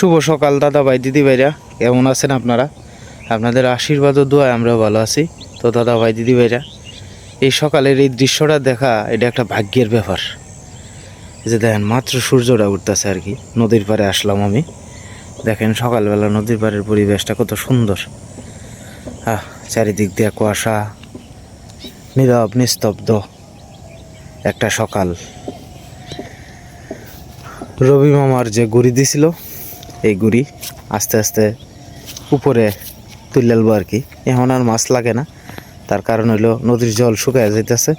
শুভ সকাল দাদা ভাই দিদি ভাইরা কেমন আছেন আপনারা? আপনাদের আশীর্বাদ ও দোয়ায় আমরা ভালো আছি। তো দাদা ভাই দিদি ভাইরা এই সকালের এই দৃশ্যটা দেখা, এটা একটা ভাগ্যের ব্যাপার। যে দেখেন, মাত্র সূর্যটা উঠতেছে আর কি। নদীর পাড়ে আসলাম আমি। দেখেন, সকালবেলা নদীর পাড়ের পরিবেশটা কত সুন্দর। আহ, চারিদিক দিয়ে কুয়াশা, নীরব, নিস্তব্ধ একটা সকাল। রবি মামার যে গুড়ি দিছিল এই গুড়ি আস্তে আস্তে উপরে তুলে আলবো আর কি। এখন আর মাছ লাগে না। তার কারণ হলো নদীর জল শুকায় যাইতেছে।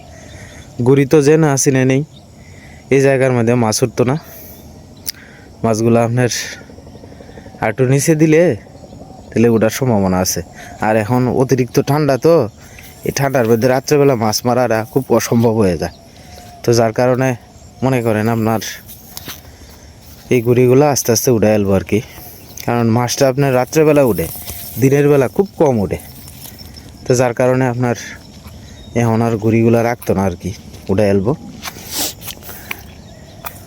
গুড়ি তো যে না আসি না নেই, এই জায়গার মধ্যে মাছ উঠতো না। মাছগুলো আপনার হাঁটু নিচে দিলে তাহলে ওঠার সম্ভাবনা আছে। আর এখন অতিরিক্ত ঠান্ডা তো, এই ঠান্ডার মধ্যে রাত্রেবেলা মাছ মারাটা খুব অসম্ভব হয়ে যায়। তো যার কারণে মনে করেন আপনার এই গুড়িগুলো আস্তে আস্তে উঠে এলবো আর কি। কারণ মাছটা আপনার রাত্রেবেলা উঠে দিনের বেলা খুব কম উঠে তো যার কারণে আপনার এখন আর গুড়িগুলো রাখতো না আর কি উঠে এলবো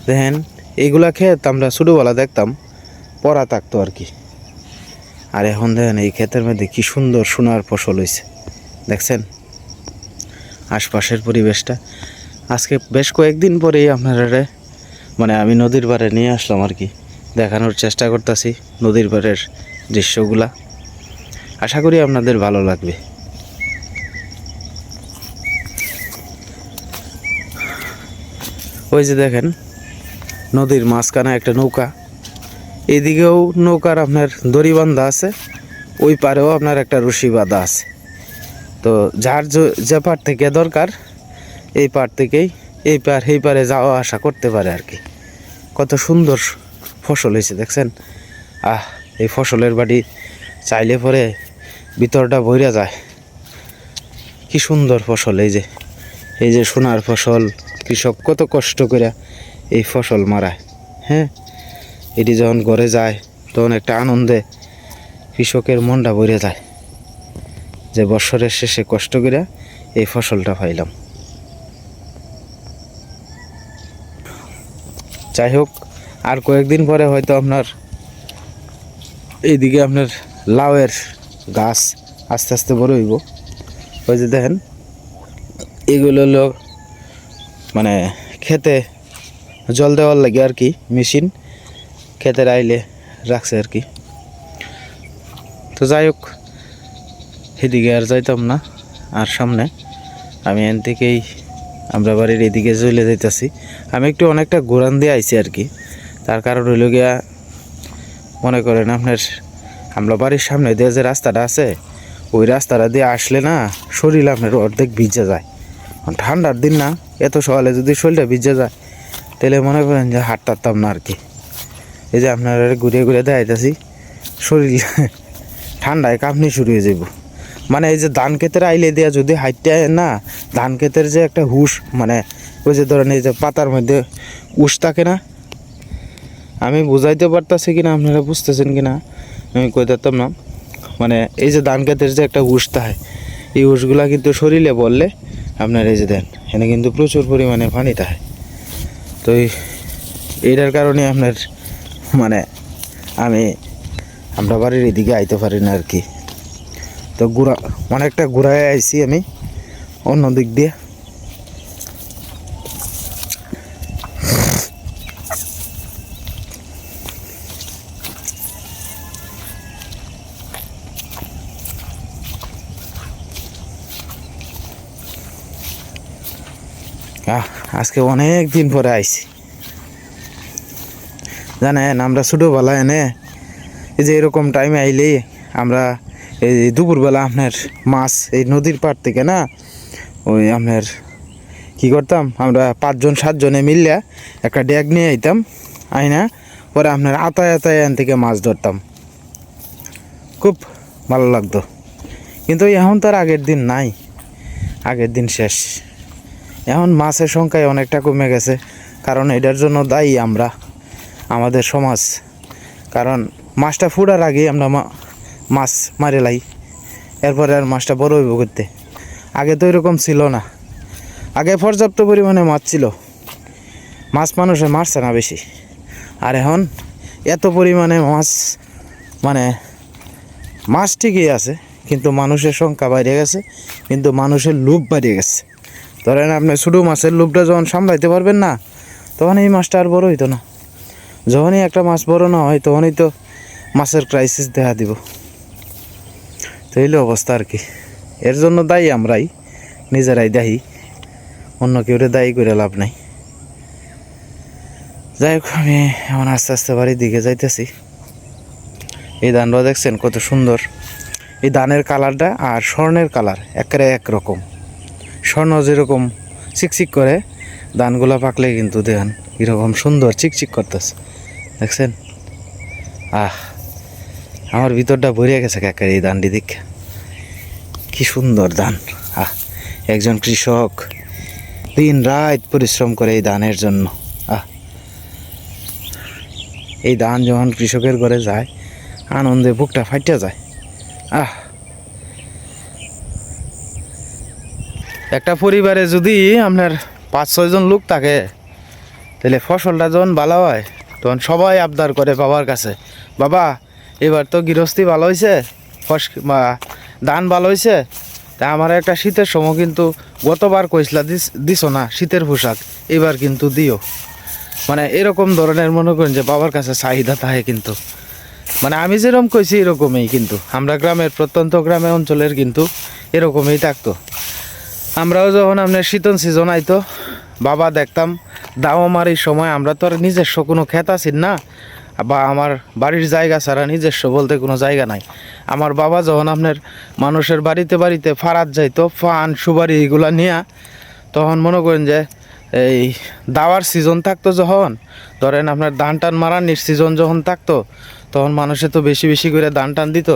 দেখেন, এইগুলা ক্ষেত আমরা ছোটোবেলা দেখতাম পরা থাকতো আর কি। আর এখন দেখেন, এই ক্ষেতের মধ্যে কি সুন্দর সোনার ফসল হয়েছে দেখছেন? আশপাশের পরিবেশটা। আজকে বেশ কয়েকদিন পরেই আপনারা মানে আমি নদীর পাড়ে নিয়ে আসলাম আর কি। দেখানোর চেষ্টা করতেছি নদীর পাড়ের দৃশ্যগুলা। আশা করি আপনাদের ভালো লাগবে। ওই যে দেখেন, নদীর মাঝখানে একটা নৌকা। এদিকেও নৌকার আপনার দড়ি বান্ধা আছে, ওই পারেও আপনার একটা রশি বাঁধা আছে। তো যার যে- পার থেকে দরকার, এই পার থেকেই এই পার এই পারে যাওয়া আসা করতে পারে আর কি। কত সুন্দর ফসল হয়েছে, দেখছেন? আহ, এই ফসলের বাড়ি চাইলে পরে ভিতরটা ভইরা যায়। কি সুন্দর ফসল, এই যে এই যে সোনার ফসল, কৃষক কত কষ্ট করে এই ফসল মারায় হ্যাঁ? এটি যখন ঘরে যায়, তখন একটা আনন্দে কৃষকের মনটা ভরে যায়। যে বছরের শেষে কষ্ট করে এই ফসলটা পাইলাম। যাই হোক, আর কয়েকদিন পরে হয়তো আপনার এইদিকে আপনার লাউয়ের গাছ আস্তে আস্তে বড় হইব। ওই যে দেখেন, এগুলো হলো মানে খেতে জল দেওয়ার লাগে আর কি, মেশিন খেতের আইলে রাখছে আর কি। তো যাই হোক সেদিকে আর যাইতাম না, আর সামনে আমি এন থেকেই আমরা বাড়ির এদিকে চলে যাইতাছি। আমি একটু অনেকটা ঘোরান দিয়ে আইছি আর কি। তার কারণ হইল গিয়া মনে করেন আপনার, আমরা বাড়ির সামনে দিয়ে যে রাস্তাটা আছে, ওই রাস্তাটা দিয়ে আসলে না শরীর আপনার অর্ধেক ভিজে যায়। ঠান্ডার দিন না, এত সকালে যদি শরীরটা ভিজে যায়, তাহলে মনে করেন যে হাঁট টারতাম না আর কি। এই যে আপনার ঘুরে ঘুরে দেখাইতেছি, শরীর ঠান্ডায় কাঁপনি শুরু হয়ে যাব মানে এই যে ধান ক্ষেতের আইলে দেওয়া যদি হাইটটা না, ধান ক্ষেতের যে একটা হুশ মানে ওই যে ধরেন এই যে পাতার মধ্যে উষ থাকে না, আমি বুঝাইতে পারতাছি কিনা, আপনারা বুঝতেছেন কিনা, আমি কই দিতাম না। মানে এই যে ধান ক্ষেতের যে একটা হুশ থাকে, এই হুশগুলা কিন্তু শরীরে বললে আপনার এই যে দেন এখানে কিন্তু প্রচুর পরিমাণে পানি থাকে। তো এই, এইটার কারণে আপনার মানে আমি, আমরা বাড়ির এদিকে আইতে পারি না আর কি। তো ঘুরা, অনেকটা ঘুরায় আইছি আমি, অন্য দিক দিয়ে। আজকে অনেক দিন পরে আইছি। জানেন, আমরা ছোটোবেলা এনে, এই যে এরকম টাইমে আইলেই আমরা এই দুপুরবেলা আপনার মাছ এই নদীর পাড় থেকে না, ওই আপনার কি করতাম, আমরা পাঁচজন, সাতজনে মিললে একটা ড্যাগ নিয়ে আইতাম, আইনা, পরে আপনার আতায় আতায় এন থেকে মাছ ধরতাম। খুব ভালো লাগতো। কিন্তু এখন তো আর আগের দিন নাই, আগের দিন শেষ। এখন মাছের সংখ্যায় অনেকটা কমে গেছে, কারণ এটার জন্য দায়ী আমরা, আমাদের সমাজ। কারণ মাছটা ফুটার আগেই আমরা মাছ মারে লাই। এরপরে আর মাছটা বড় হইব করতে। আগে তো এরকম ছিল না। আগে পর্যাপ্ত পরিমাণে মাছ ছিল। মাছ মানুষে মারছে না বেশি। আর এখন এত পরিমাণে মাছ মানে মাছ ঠিকই আছে, কিন্তু মানুষের সংখ্যা বাইরে গেছে, কিন্তু মানুষের লোভ বাড়িয়ে গেছে। ধরেন আপনি ছোটো মাছের লোভটা যখন সামলাইতে পারবেন না, তখন এই মাছটা আর বড় হইতো না। যখনই একটা মাছ বড় না হয়, তখনই তো মাছের ক্রাইসিস দেখা দিব। তো অবস্থা আর কি। এর জন্য দায়ী আমরাই, নিজেরাই দায়ী। অন্য কেউ দায়ী করে লাভ নাই। যাই হোক, আমি এখন আস্তে আস্তে বাড়ির দিকে যাইতেছি। এই ধানটা দেখছেন কত সুন্দর। এই ধানের কালারটা আর স্বর্ণের কালার একেবারে একরকম। স্বর্ণ যেরকম চিকচিক করে, ধানগুলো পাকলে কিন্তু দেখেন কীরকম সুন্দর চিকচিক করতেছে। দেখছেন? আহ। আমার ভিতরটা ভরিয়ে গেছে কাকার এই ধানটি দেখে। কি সুন্দর ধান আহ, একজন কৃষক দিন রাত পরিশ্রম করে এই ধানের জন্য। আহ, এই ধান যখন কৃষকের ঘরে যায়, আনন্দে বুকটা ফাটিয়া যায়। আহ, একটা পরিবারে যদি আপনার পাঁচ ছয়জন লোক থাকে, তাহলে ফসলটা যখন ভালো হয়, তখন সবাই আবদার করে বাবার কাছে, বাবা এবার তো গৃহস্থী ভালো হয়েছে ফস ধান ভালো হয়েছে তা আমার একটা শীতের সময় কিন্তু গতবার কইসলা দিস দিছো না, শীতের পোশাক, এবার কিন্তু দিও। মানে এরকম ধরনের মনে করেন যে বাবার কাছে চাহিদা থাকে কিন্তু। মানে আমি যেরকম কইছি এরকমই কিন্তু। আমরা গ্রামের প্রত্যন্ত গ্রামে অঞ্চলের কিন্তু এরকমই থাকতো। আমরাও যখন আপনার শীতন সিজন আইতো, বাবা দেখতাম দাও দাওয়ামারির সময় আমরা তো আর নিজস্ব কোনো ক্ষেত আছি না। বা আমার বাড়ির জায়গা ছাড়া নিজস্ব বলতে কোনো জায়গা নাই। আমার বাবা যখন আপনার মানুষের বাড়িতে বাড়িতে ফারাত যাইতো, ফান সুবারি এগুলা নিয়ে, তখন মনে করেন যে এই দাওয়ার সিজন থাকতো যখন, ধরেন আপনার ধান টান মারানির সিজন যখন থাকতো, তখন মানুষে তো বেশি বেশি করে ধান টান দিত,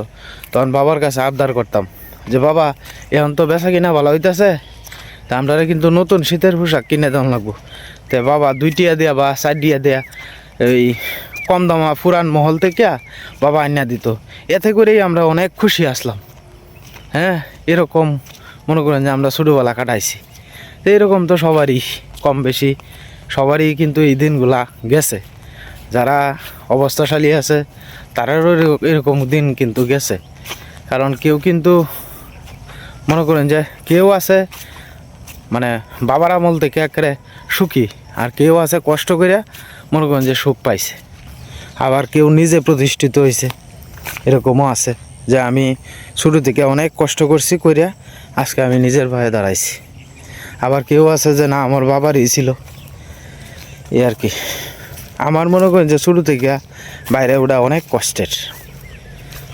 তখন বাবার কাছে আবদার করতাম যে, বাবা, এখন তো বেচা কিনা ভালো হইতেছে, তা আমরা কিন্তু নতুন শীতের পোশাক কিনে দেওয়া লাগবো। তে বাবা দুইটিয়া দেয়া বা চারটিয়া দেয়া এই কম দামা পুরান মহল থেকে বাবা আইনা দিত। এতে করেই আমরা অনেক খুশি আসলাম। হ্যাঁ এরকম মনে করেন যে আমরা ছোটোবেলা কাটাইছি। তো এরকম তো সবারই কম বেশি, সবারই কিন্তু এই দিনগুলা গেছে। যারা অবস্থাশালী আছে, তারারও এরক- এরকম দিন কিন্তু গেছে। কারণ কেউ কিন্তু মনে করেন যে কেউ আছে মানে বাবার আমল থেকে একেবারে সুখী, আর কেউ আছে কষ্ট করে মনে করেন যে সুখ পাইছে। আবার কেউ নিজে প্রতিষ্ঠিত হয়েছে। এরকমও আছে যে আমি শুরু থেকে অনেক কষ্ট করছি করিয়া আজকে আমি নিজের ভাবে দাঁড়াইছি। আবার কেউ আছে যে না, আমার বাবারই ছিল। এই আর কি। আমার মনে করেন যে শুরু থেকে বাইরে ওটা অনেক কষ্টের।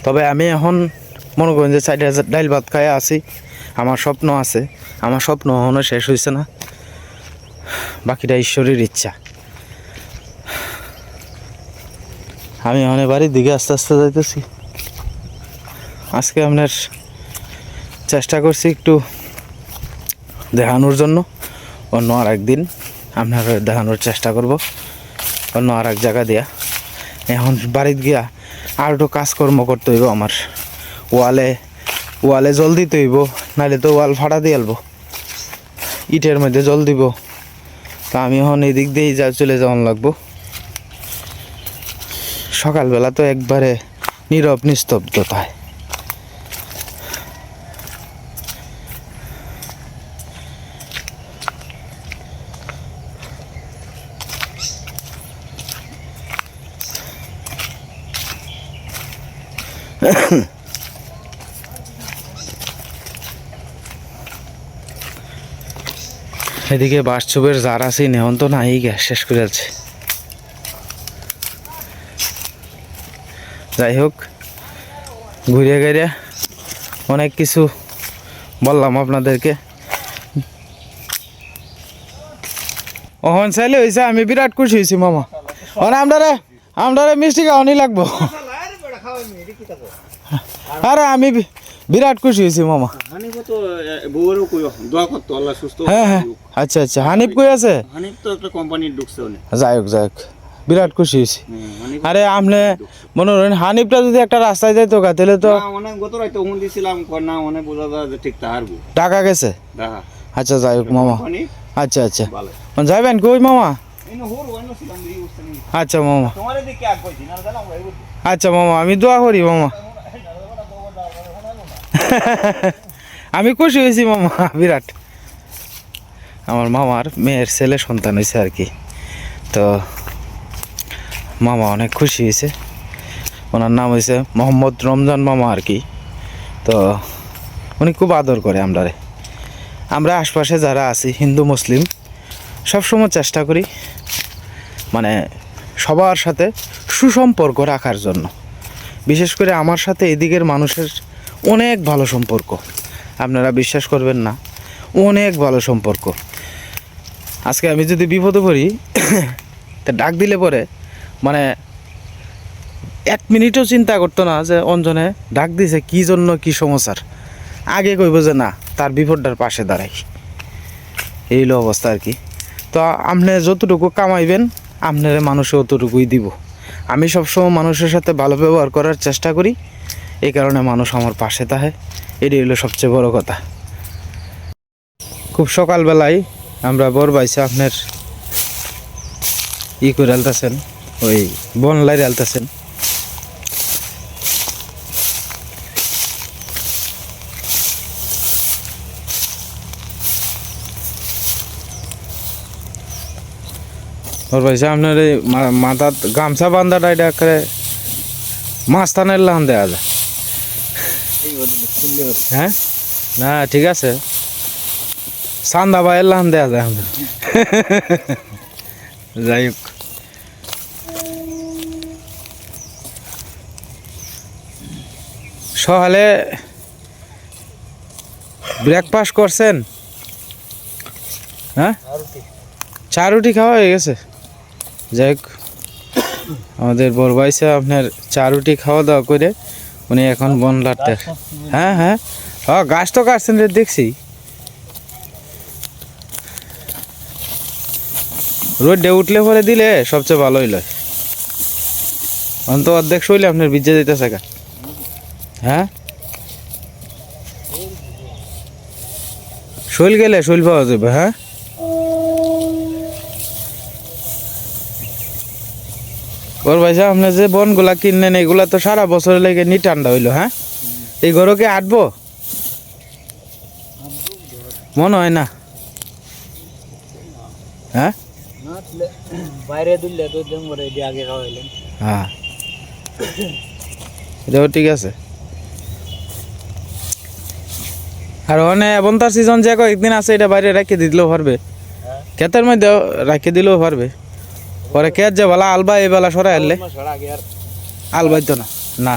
তবে আমি এখন মনে করেন যে চারটে ডাইল ভাত খাই আছি। আমার স্বপ্ন আছে। আমার স্বপ্ন এখনও শেষ হয়েছে না। বাকিটা ঈশ্বরের ইচ্ছা। আমি এখন বাড়ির দিকে আস্তে আস্তে যাইতেছি। আজকে আপনার চেষ্টা করছি একটু দেখানোর জন্য। অন্য আর একদিন আপনার দেখানোর চেষ্টা করব। অন্য আর এক জায়গা দিয়া। এখন বাড়িতে গিয়া আর একটু কাজকর্ম করতে হইব আমার। ওয়ালে ওয়ালে জল দিতে হইব নাহলে তো ওয়াল ফাটা দিয়ে আলবো। ইটের মধ্যে জল দিব। তা আমি এখন এই দিক দিয়েই যা চলে যাওয়ান লাগবো। সকালবেলা তো একবারে নীরব, নিস্তব্ধতায়। এদিকে বাসচুপের যার আছে নেহন তো নাই গ্যাস শেষ করে আছে যাই হোক ঘুরে ঘুরে অনেক কিছু বললাম আপনাদেরকে। ওহন চাইলে হয়েছে আমি বিরাট খুশি হয়েছি মামা। ওরা আমরারে আমরারে মিষ্টি খাওয়ানি লাগবো। আরে আমি বিরাট খুশি হয়েছি মামা। হ্যাঁ হ্যাঁ। আচ্ছা আচ্ছা। হানিফ কই আছে? হানিফ তো একটা কোম্পানির ঢুকছে যাই হোক যাই হোক। বিরাট খুশি হয়েছি। আরে আপনি মনে করেন হানিফটা যদি একটা রাস্তায় যাইতো গা তাহলে তো টাকা গেছে? আচ্ছা যাই হোক মামা। আচ্ছা আচ্ছা। মানে যাইবেন কই মামা? আচ্ছা মামা। আচ্ছা মামা আমি দোয়া করি মামা। আমি খুশি হয়েছি মামা বিরাট। আমার মামার মেয়ের ছেলে সন্তান হয়েছে আর কি। তো মামা অনেক খুশি হয়েছে। ওনার নাম হয়েছে মোহাম্মদ রমজান মামা আর কি। তো উনি খুব আদর করে আমরারে। আমরা আশপাশে যারা আছি, হিন্দু, মুসলিম, সবসময় চেষ্টা করি মানে সবার সাথে সুসম্পর্ক রাখার জন্য। বিশেষ করে আমার সাথে এদিকের মানুষের অনেক ভালো সম্পর্ক। আপনারা বিশ্বাস করবেন না, অনেক ভালো সম্পর্ক। আজকে আমি যদি বিপদে পড়ি, তা ডাক দিলে পরে মানে এক মিনিটও চিন্তা করতো না যে অঞ্জনে ডাক দিছে, কি জন্য কি সমস্যার? আগে কইব যে না, তার বিপদটার পাশে দাঁড়াই। এই অবস্থা আর কি। তো আপনি যতটুকু কামাইবেন, আপনার মানুষে অতটুকুই দিব। আমি সবসময় মানুষের সাথে ভালো ব্যবহার করার চেষ্টা করি, এই কারণে মানুষ আমার পাশে থাকে এটি হলো সবচেয়ে বড় কথা। খুব সকালবেলায় আমরা বর বাইছে আপনার ই করে আলতাছেন ওই বন লাইরে আলতাছেন। ওর ভাইসা আপনার এই মা- মাথাত গামছা বান্ধাটা এটা করে মাস্তানের লান দেওয়া যায়। হ্যাঁ? না, ঠিক আছে। সান্দা ভাইয়ের লান দেওয়া যায়। আমাদের যাই হোক। সকালে ব্রেকফাস্ট করছেন? হ্যাঁ? চা রুটি খাওয়া হয়ে গেছে। যাই হোক আমাদের বড় ভাইসা আপনার চা রুটি খাওয়া দাওয়া করে উনি এখন বন লাটতে। হ্যাঁ হ্যাঁ। হ্যাঁ গাছ তো কাটছেন রে দেখছি। রোডে উঠলে পরে দিলে সবচেয়ে ভালো হইল। অন্ত অর্ধেক শৈলে আপনার বিজে দিতেছে কা হ্যাঁ? শৈল গেলে শৈল পাওয়া যাবে হ্যাঁ? ওর ভাই সাহেব আপনি যে বনগুলা কিনলেন এগুলা তো সারা বছর লেগে নি ঠান্ডা হইল হ্যাঁ? এই গরুকে আটবো? মনে হয় না। হ্যাঁ? বাইরে দিলে তো আগে খাওয়াইলেন। হ্যাঁ। এটাও ঠিক আছে। আর ওখানে এবন্তার তার সিজন যে একদিন আছে এটা বাইরে রেখে দিলেও পারবে। ক্ষেতের মধ্যে রেখে দিলেও পারবে। পরে ক্ষেত যে বেলা আলবা এই বেলা সরাই আনলে। আলবাই তো না। না।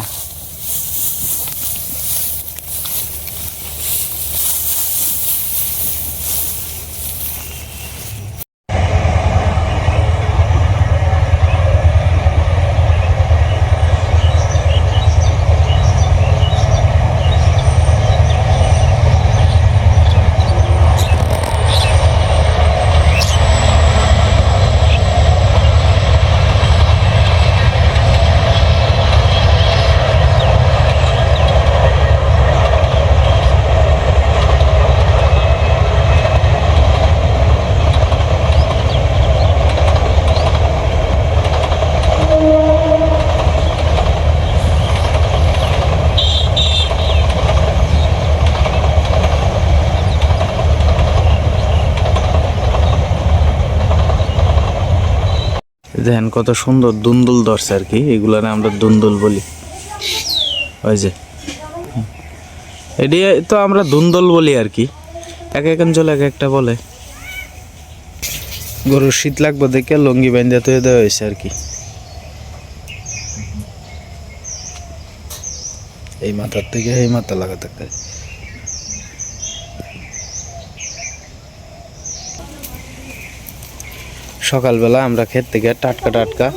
দেখেন কত সুন্দর দুন্দুল ধরছে আর কি, এগুলারে আমরা দুন্দুল বলি। ওই যে। এটি তো আমরা দুন্দল বলি আর কি। এক এক অঞ্চলে এক একটা বলে। গরুর শীত লাগবে দেখে লঙ্গি বাইন্দা তো দেওয়া হয়েছে আর কি। এই মাথার থেকে এই মাথা লাগাতে সকালবেলা আমরা ক্ষেত থেকে টাটকা টাটকা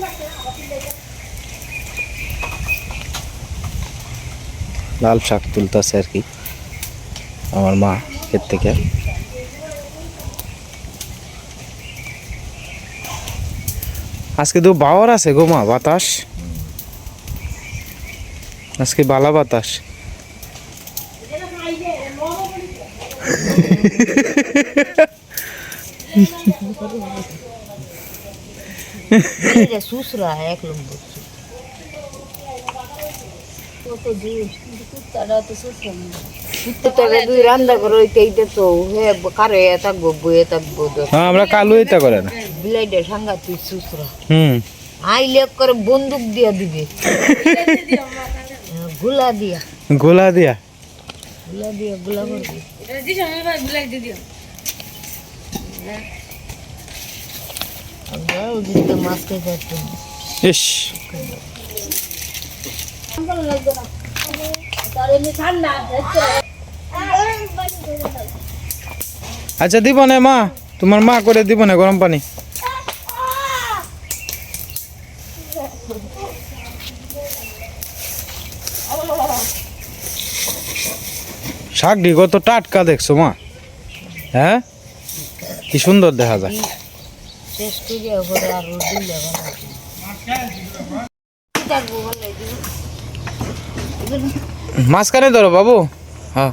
লাল শাক তুলতেছে আর কি, আমার মা ক্ষেত থেকে। আজকে তো বাওয়ার আছে গো মা, বাতাস। আজকে বালা বাতাস। করে কারে এ থাকব বইয়ে থাকব হ্যাঁ আমরা কালো এটা করে না বিলাইটা সাংঘাতিক সুসরা হুম আইলে করে বন্দুক দিয়া দিবে গুলা দিয়া গোলা দিয়া গুলা দিয়া গুলা করবে আমরা ওদিকে মাছ খেয়ে যাচ্ছি আচ্ছা দিব না মা। তোমার মা করে দিব না গরম পানি। শাকটি কত টাটকা দেখছ মা। হ্যাঁ? কি সুন্দর দেখা যায় করে আর মাঝখানে ধরো বাবু। হ্যাঁ।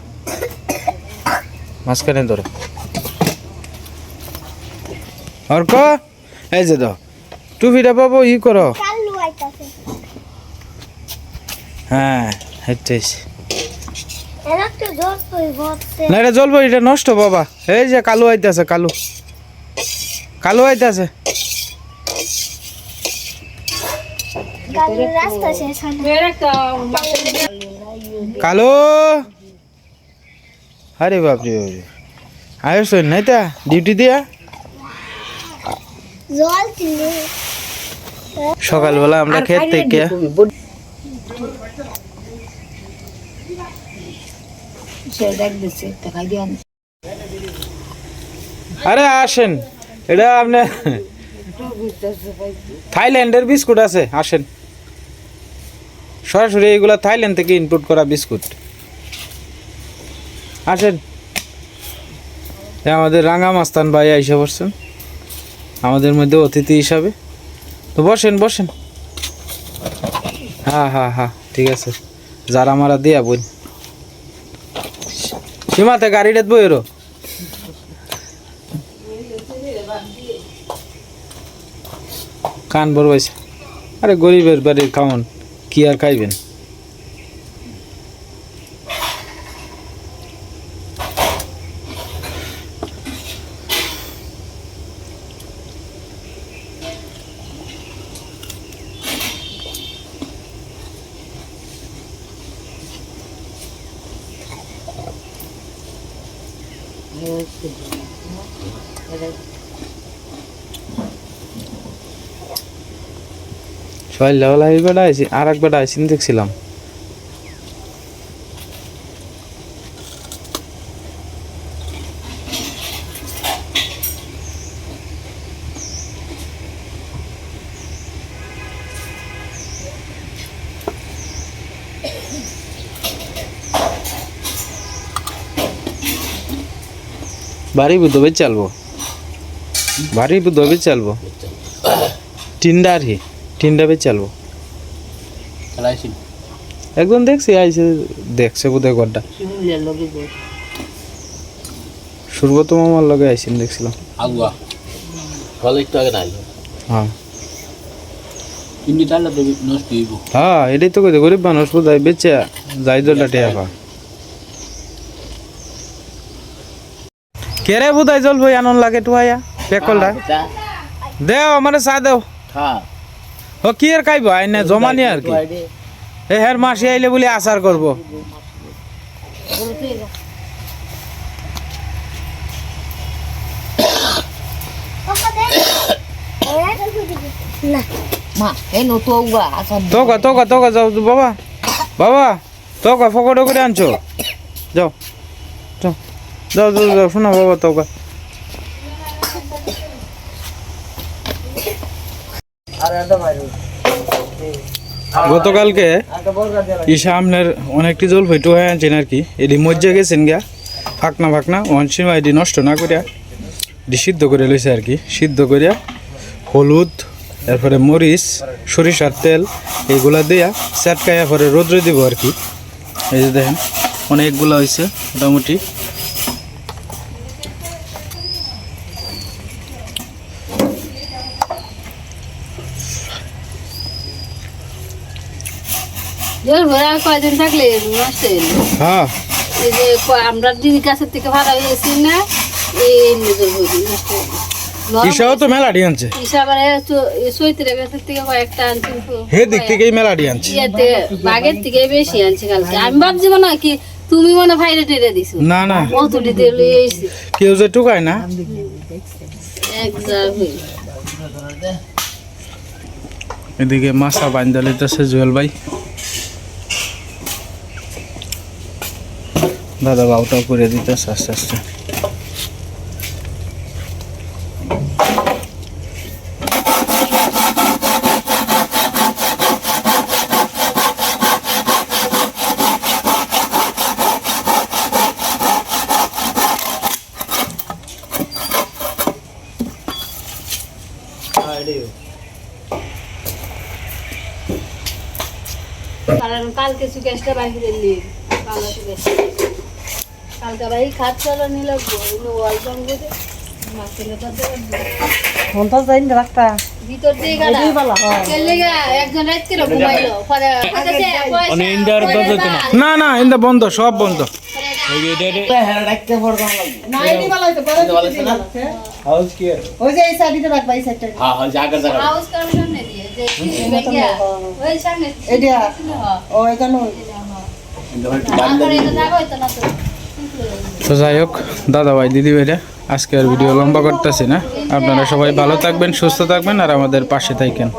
মাঝখানে ধরো। অর্ক এই যে দাও টুপিটা বাবু ই করো। হ্যাঁ হেঁটেছ। না এটা জ্বলবো এটা নষ্ট বাবা। এই যে কালো আইতেছে কালো। কালো আইতেছে কালো? আরে বাপরে বাপরে। আয়ুষ নাই তা ডিউটি দিয়া? সকালবেলা আমরা ক্ষেত থেকে আরে আসেন। এটা আপনি থাইল্যান্ডের বিস্কুট আছে, আসেন। সরাসরি এইগুলা থাইল্যান্ড থেকে ইনপুট করা বিস্কুট। আসেন। আমাদের রাঙা মাস্তান ভাই এসে বসছেন। আমাদের মধ্যে অতিথি হিসাবে। তো বসেন বসেন। হ্যাঁ হ্যাঁ হ্যাঁ ঠিক আছে। যারা মারা দিয়া বই সীমাতে গাড়িটা বইরো? কান বড় আরে গরিবের বাড়ির খাওয়ান কি আর খাইবেন? সকালবেলা এই বেটা আইসি আর এক বেটা আইসিন দেখছিলাম। বাড়ি বুধবে চালবো বাড়ি বুধবে চালবো টিন্ডা আর কি টিন্ডা বে চালবো একদম দেখছি আইসে দেখছে বোধহয় ঘরটা। সুরগত মামার লগে আইসিন দেখছিলাম। আগুয়া। ফলে একটু আগে নাই। হ্যাঁ। তো হ্যাঁ এটাই তো কইতে গরিব মানুষ বোধহয় বেচে যাই দোলা টিয়া পা কেরে বোধহয় জল ভাই আনন্দ লাগে টুয়াইয়া পেকলটা? দেও আমার চা দেও। হ্যাঁ। ও কি আর খাইব? আইনে জমা নিয়ে আর কি? এ হের মাসি আইলে বলে আচার করব। তোকা তোকা তোকা যাও বাবা। বাবা তোকা ফকড়ে করে আনছো। যাও যাও যাও যাও যাও শোনো বাবা তোকা। গতকালকে এই সামনের অনেকটি জল ফেটু হয়ে আনছেন আর কি। এটি মজ্জা গেছেন গা। ফাঁকনা ফাঁকনা অনসীমা এটি নষ্ট না করিয়া এটি সিদ্ধ করে লইছে আর কি। সিদ্ধ করিয়া হলুদ, এরপরে মরিচ, সরিষার তেল এইগুলা দিয়া চাটকাইয়া পরে রোদ্রে দিব আর কি। এই যে দেখেন, অনেকগুলা হয়েছে মোটামুটি। কয়দিন থাকলে হয়ে। এই যে আমরা দিদির কাছের থেকে ভাড়া হয়েছি না এই ঈশাও তো মেলাডি আনছে। চৈত্রের কাছের থেকে কয়েকটা আনছি হে দিক থেকেই মেলাডি আনছে। ইয়েতে বাগের থেকে বেশি আনছি কালকে। আমি ভাবছি মনে হয় কি তুমি মনে ভাইরে টেরে দিছো। না না। কেউ যে টুকায় না। এদিকে মাছা বান্দালিতেছে জুয়েল ভাই। দাদা বাবুটাও করে দিতেছে আস্তে আস্তে। কারণ কালকে সুকেশটা বাহিরে নিয়ে কালকে কালকে ভাই খাট চলো নিলে ওয়াল তো ফোনটা যাই না রাখতা। ভিতর দিয়ে গাড়া চলে গা একজন রাত করে ঘুমাইলো। পরে না? না ইন্দা বন্ধ সব বন্ধ। ওই তো যাই হোক, দাদা ভাই, দিদি ভাইরা আজকে আর ভিডিও লম্বা করতেছি না। আপনারা সবাই ভালো থাকবেন, সুস্থ থাকবেন, আর আমাদের পাশে থাকবেন